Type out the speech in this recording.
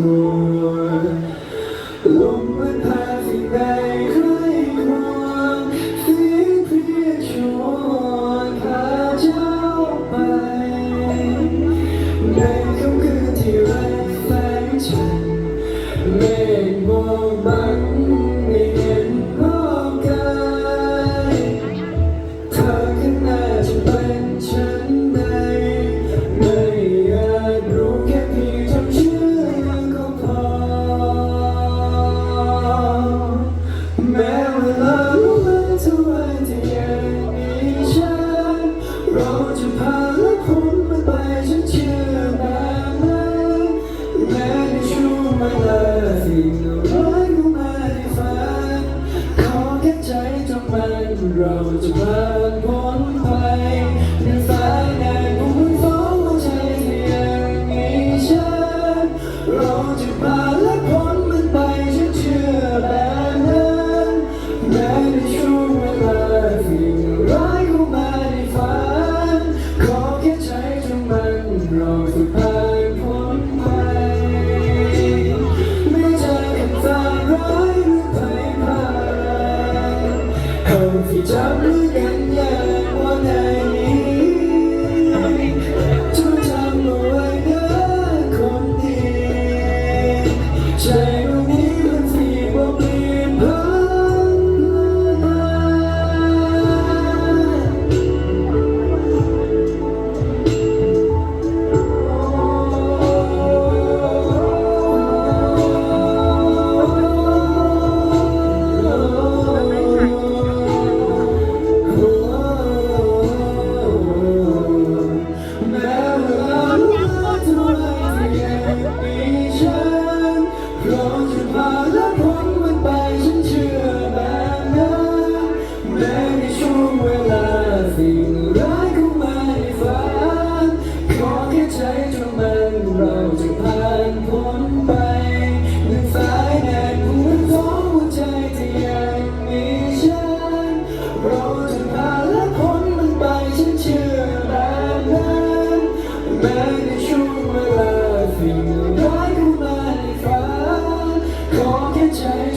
รวนลมพัดพาสิใดใรควนเสียเพียชวนพาเจ้าไป ในค่ำคืนที่ไร้แสงจันทร์เมฆมองบัง ท่าที่ยังมีฉันเราจะพาและคุณมันไปฉันเชื่อแบบนั้แม้ในช่วงเวลาสิ่งร้ายก็มาในฝันขอแค่ใจจงมันเราจะผ่า grows apart. 절